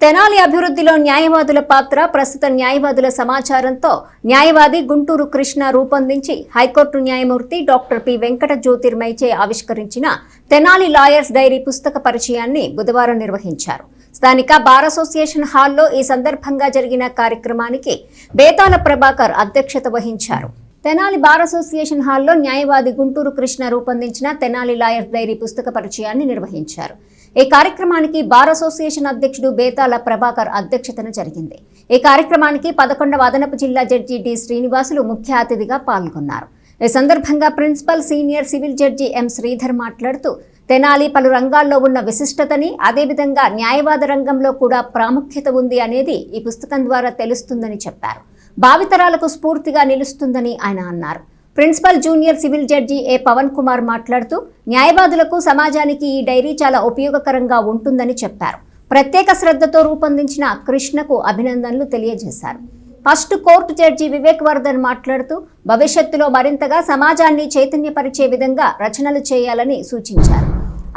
తెనాలి అభివృద్ధిలో న్యాయవాదుల పాత్ర ప్రస్తుత న్యాయవాదుల సమాచారంతో న్యాయవాది గుంటూరు కృష్ణ రూపొందించి హైకోర్టు న్యాయమూర్తి డాక్టర్ పి వెంకట జ్యోతిర్మయిచే ఆవిష్కరించిన తెనాలి లాయర్స్ డైరీ పుస్తక పరిచయాన్ని బుధవారం నిర్వహించారు. స్థానిక బార్ అసోసియేషన్ హాల్లో ఈ సందర్భంగా జరిగిన కార్యక్రమానికి బేతాల ప్రభాకర్ అధ్యక్షత వహించారు. తెనాలి బార్ అసోసియేషన్ హాల్లో న్యాయవాది గుంటూరు కృష్ణ రూపొందించిన తెనాలి లాయర్స్ డైరీ పుస్తక పరిచయాన్ని నిర్వహించారు. ఈ కార్యక్రమానికి బార్ అసోసియేషన్ అధ్యక్షుడు బేతాల ప్రభాకర్ అధ్యక్షతన జరిగింది. ఈ కార్యక్రమానికి పదకొండవ అదనపు జిల్లా జడ్జి డి శ్రీనివాసులు ముఖ్య అతిథిగా పాల్గొన్నారు. ఈ సందర్భంగా principal senior civil judge M Sridhar మాట్లాడుతూ తెనాలి పలు రంగాల్లో ఉన్న విశిష్టతని అదేవిధంగా న్యాయవాద రంగంలో కూడా ప్రాముఖ్యత ఉంది అనేది ఈ పుస్తకం ద్వారా తెలుస్తుందని చెప్పారు. భావితరాలకు స్ఫూర్తిగా నిలుస్తుందని ఆయన అన్నారు. Principal junior civil judge A Pavan Kumar మాట్లాడుతూ న్యాయవాదులకు సమాజానికి ఈ డైరీ చాలా ఉపయోగకరంగా ఉంటుందని చెప్పారు. ప్రత్యేక శ్రద్ధతో రూపొందించిన కృష్ణకు అభినందనలు తెలియజేశారు. First court judge Vivek Vardhan మాట్లాడుతూ భవిష్యత్తులో మరింతగా సమాజాన్ని చైతన్యపరిచే విధంగా రచనలు చేయాలని సూచించారు.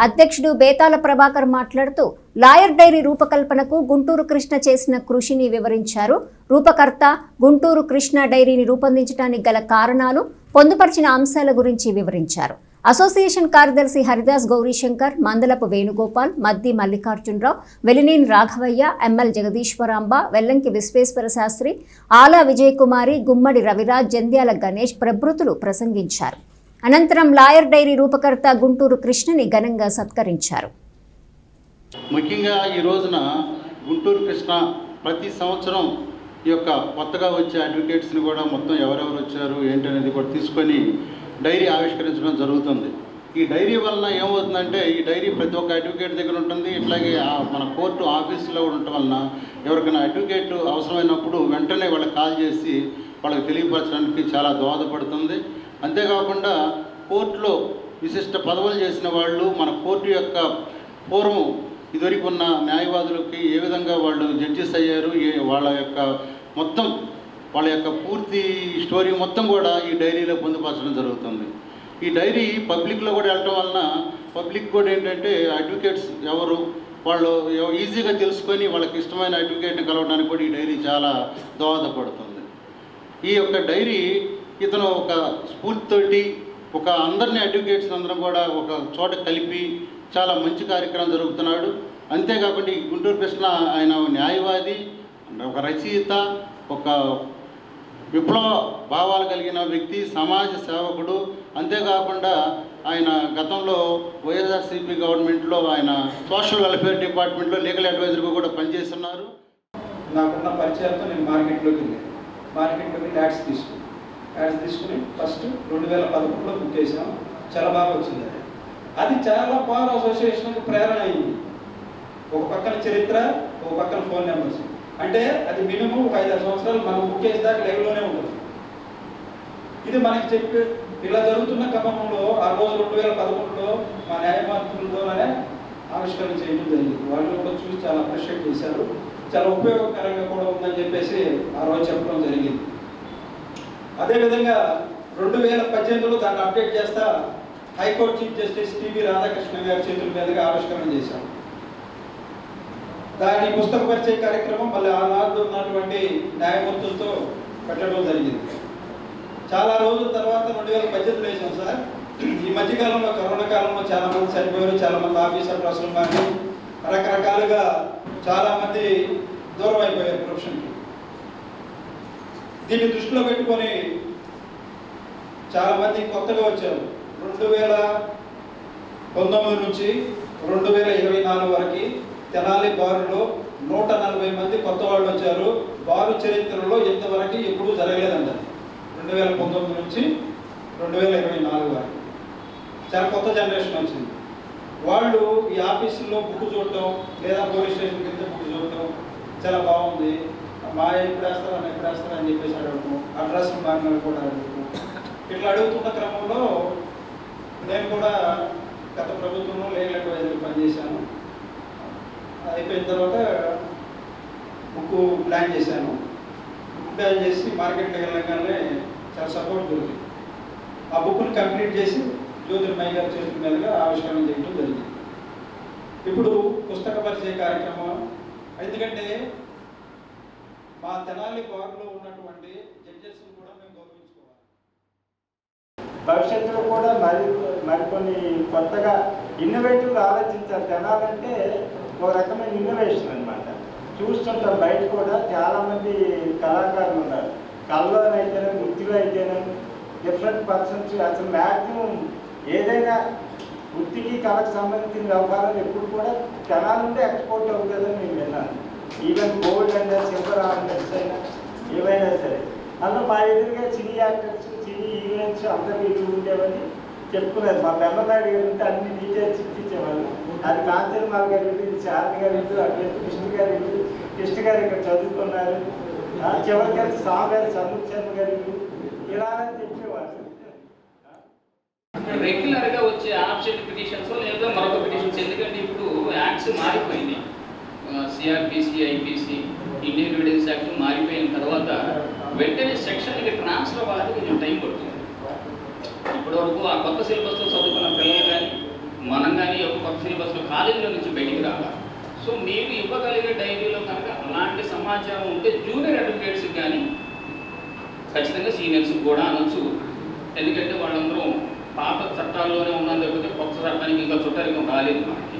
అధ్యక్షుడు బేతాల ప్రభాకర్ మాట్లాడుతూ లాయర్ డైరీ రూపకల్పనకు గుంటూరు కృష్ణ చేసిన కృషిని వివరించారు. రూపకర్త గుంటూరు కృష్ణ డైరీని రూపొందించడానికి గల కారణాలు పొందుపరిచిన అంశాల గురించి వివరించారు. అసోసియేషన్ కార్యదర్శి హరిదాస్ గౌరీశంకర్ మందలపు వేణుగోపాల్ మద్ది మల్లికార్జునరావు వెలినేని రాఘవయ్య ఎంఎల్ జగదీశ్వరాంబ వెల్లంకి విశ్వేశ్వర శాస్త్రి ఆలా విజయకుమారి గుమ్మడి రవిరాజ్ జంధ్యాల గణేష్ ప్రభృతులు ప్రసంగించారు. అనంతరం లాయర్ డైరీ రూపకర్త గుంటూరు కృష్ణని ఘనంగా సత్కరించారు. ముఖ్యంగా ఈ రోజున గుంటూరు కృష్ణ ప్రతి సంవత్సరం ఈ యొక్క కొత్తగా వచ్చే అడ్వకేట్స్ని కూడా మొత్తం ఎవరెవరు వచ్చారు ఏంటనేది కూడా తీసుకొని డైరీ ఆవిష్కరించడం జరుగుతుంది. ఈ డైరీ వలన ఏమవుతుందంటే ఈ డైరీ ప్రతి ఒక్క అడ్వకేట్ దగ్గర ఉంటుంది. ఇట్లాగే మన కోర్టు ఆఫీసులో ఉండటం వలన ఎవరికైనా అడ్వకేట్ అవసరమైనప్పుడు వెంటనే వాళ్ళకి కాల్ చేసి వాళ్ళకి తెలియపరచడానికి చాలా దోహదపడుతుంది. అంతేకాకుండా కోర్టులో విశిష్ట పదవులు చేసిన వాళ్ళు మన కోర్టు యొక్క పూర్వం ఇదివరకు ఉన్న న్యాయవాదులకి ఏ విధంగా వాళ్ళు జడ్జెస్ అయ్యారు ఏ వాళ్ళ యొక్క మొత్తం వాళ్ళ యొక్క పూర్తి స్టోరీ మొత్తం కూడా ఈ డైరీలో పొందుపరచడం జరుగుతుంది. ఈ డైరీ పబ్లిక్లో కూడా వెళ్ళటం వలన పబ్లిక్ కూడా ఏంటంటే అడ్వకేట్స్ ఎవరు వాళ్ళు ఈజీగా తెలుసుకొని వాళ్ళకి ఇష్టమైన అడ్వకేట్ని కలవడానికి కూడా ఈ డైరీ చాలా దోహదపడుతుంది. ఈ యొక్క డైరీ ఇతను ఒక స్ఫూర్తితోటి ఒక అందరిని అడ్వకేట్స్ అందరం కూడా ఒక చోట కలిపి చాలా మంచి కార్యక్రమం జరుగుతున్నాడు. అంతేకాకుండా ఈ గుంటూరు కృష్ణ ఆయన న్యాయవాది ఒక రచయిత ఒక విప్లవ భావాలు కలిగిన వ్యక్తి సమాజ సేవకుడు. అంతేకాకుండా ఆయన గతంలో వైఎస్ఆర్సీపీ గవర్నమెంట్లో ఆయన సోషల్ వెల్ఫేర్ డిపార్ట్మెంట్లో లీగల్ అడ్వైజర్గా కూడా పనిచేస్తున్నారు. నాకున్న పరిచయాలతో నేను మార్కెట్లోకి వెళ్ళాను. మార్కెట్లోకి యాడ్స్ తీసుకుని యాడ్స్ తీసుకుని ఫస్ట్ రెండు వేల పదకొండులో బుక్ చేసాము చాలా బాగా వచ్చింది అది. అది చాలా బార్ అసోసియేషన్కు ప్రేరణ అయింది. ఒక పక్కన చరిత్ర ఒక పక్కన ఫోన్ నెంబర్స్ అంటే అది మినిమం ఒక ఐదారు సంవత్సరాలు మనం బుక్ చేసే దాకా లైవ్లోనే ఉంటుంది. ఇది మనకి చెప్పి ఇలా జరుగుతున్న క్రమంలో ఆ రోజు రెండు వేల పదకొండులో మా న్యాయమూర్తులతోనే ఆవిష్కరణ చేయడం జరిగింది. వాళ్ళు కూడా చూసి చాలా అప్రిషియేట్ చేశారు. చాలా ఉపయోగకరంగా కూడా ఉందని చెప్పేసి ఆ రోజు చెప్పడం జరిగింది. అదేవిధంగా రెండు వేల పద్దెనిమిదిలో దాన్ని అప్డేట్ చేస్తా high court chief justice T V Radhakrishna గారి చేతుల మీదుగా ఆవిష్కరణ చేశాం దాని పుస్తక పరిచయ కార్యక్రమం మళ్ళీ ఆనాడు ఉన్నటువంటి న్యాయమూర్తులతో పెట్టడం జరిగింది. చాలా రోజుల తర్వాత రెండు వేల పద్దెనిమిది వేసాం సార్. ఈ మధ్యకాలంలో కరోనా కాలంలో చాలా మంది చనిపోయారు చాలా మంది ఆఫీసర్ అసలు కానీ రకరకాలుగా చాలా మంది దూరం అయిపోయారు ప్రొఫెషన్కి. దీన్ని దృష్టిలో పెట్టుకొని చాలా మంది కొత్తగా వచ్చారు. రెండు వేల పంతొమ్మిది నుంచి రెండు వేల ఇరవై నాలుగు వరకు తెనాలి బారులో నూట నలభై మంది కొత్త వాళ్ళు వచ్చారు. బారు చరిత్రలో ఇంతవరకు ఎప్పుడూ జరగలేదంట. రెండు వేల పంతొమ్మిది నుంచి రెండు వేల ఇరవై నాలుగు వరకు. చాలా కొత్త జనరేషన్ వచ్చింది. వాళ్ళు ఈ ఆఫీసుల్లో బుక్ చూడటం లేదా పోలీస్ స్టేషన్ కింద బుక్ చూడటం చాలా బాగుంది. మా ఎప్పుడు వేస్తారు అని ఎప్పుడు చెప్పేసి అడగటం అడ్రస్ మారిన కూడా అడగటం. ఇట్లా అడుగుతున్న క్రమంలో నేను కూడా గత ప్రభుత్వంలో లీగల్ అడ్వైజర్ పనిచేశాను అయిపోయిన తర్వాత బుక్ ప్లాన్ చేశాను. బుక్ ప్లాన్ చేసి మార్కెట్కి వెళ్ళగానే చాలా సపోర్ట్ దొరికింది. ఆ బుక్ని కంప్లీట్ చేసి జ్యోతిర్మయ్య గారి చేతుల మీదుగా ఆవిష్కరణ చేయడం జరిగింది. ఇప్పుడు పుస్తక పరిచయ కార్యక్రమం. ఎందుకంటే మా తెనాలి బార్లో ఉన్నటువంటి జడ్జెస్ కూడా మేము గౌరవించుకోవాలి భవిష్యత్తులో కూడా మరి మరికొన్ని కొత్తగా ఇన్నోవేటివ్గా ఆలోచించాలి తెనాలంటే ఒక రకమైన ఇన్నోవేషన్ అనమాట చూస్తుంటాం బయట కూడా చాలామంది కళాకారులు ఉన్నారు. కళ్ళలోనైతేనే వృత్తిలో అయితేనే డిఫరెంట్ పర్సన్స్ అసలు మ్యాక్సిమం ఏదైనా వృత్తికి కళకు సంబంధించిన వ్యవహారాలు ఎప్పుడు కూడా తెనాల నుండి ఎక్స్పోర్ట్ అవుతుందని నేను విన్నాను. Even gold and silver ornaments అయినా ఏవైనా సరే. అందులో మా ఎదురుగా చిన్ని యాక్టర్స్ చిన్ని హీరోయిన్స్ అందరూ ఇల్లు ఉండేవని చెప్పుకున్నారు. మా బెమ్మనాయుడు గారు ఉంటే అన్ని డీటెయిల్స్ ఇచ్చేవాళ్ళు అది కాంచనమాల గారి ఇల్లు ఇది శారద గారి ఇల్లు అట్లయితే కృష్ణ గారి ఇల్లు కృష్ణ గారు ఇక్కడ చదువుకున్నారు. చివరి చివరికి స్వామి గారు చంద్ర శర్మ గారి ఇలా అని చెప్పేవాళ్ళు. రెగ్యులర్గా వచ్చే ఆబ్జెక్ట్ పిటిషన్స్ లేదా మరొక పిటిషన్స్. ఎందుకంటే ఇప్పుడు యాక్ట్స్ మారిపోయింది CrPC IPC Indian evidence act మారిపోయిన తర్వాత వెంటనే సెక్షన్కి ట్రాన్స్ఫర్ అవ్వాలి కొంచెం టైం పడుతుంది. ఇప్పటివరకు ఆ కొత్త సిలబస్లో చదువుకున్న పిల్లలు కానీ మనం కానీ ఒక కొత్త సిలబస్లో కాలేజీలో నుంచి బయటికి రావాలి. సో మీరు ఇవ్వగలిగే డైరీలో కనుక అలాంటి సమాచారం ఉంటే జూనియర్ అడ్వకేట్స్కి కానీ ఖచ్చితంగా సీనియర్స్ కూడా అనొచ్చు. ఎందుకంటే వాళ్ళందరూ పాత చట్టాల్లోనే ఉన్నాను లేకపోతే కొత్త చట్టానికి ఇంకా చుట్టరికం రాలేదు మనకి.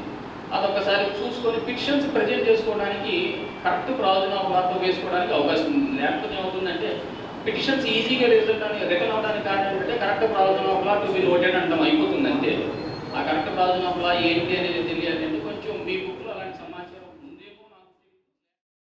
అదొకసారి చూసుకొని ఫిక్షన్స్ ప్రజెంట్ చేసుకోవడానికి కరెక్ట్ ప్రావిజన్ ఆఫ్ వేసుకోవడానికి అవకాశం ఉంది. లేకపోతే పిటిషన్స్ ఈజీగా రిజల్ట్ అని రిటర్న్ అవడానికి కారణం ఏంటంటే correct provision of law to be లోటెడ్ అంటాం అయిపోతుంది అంతే ఆ కరెక్ట్ ప్రావిజన్ ఆఫ్ లా ఏంటి అనేది తెలియాలి.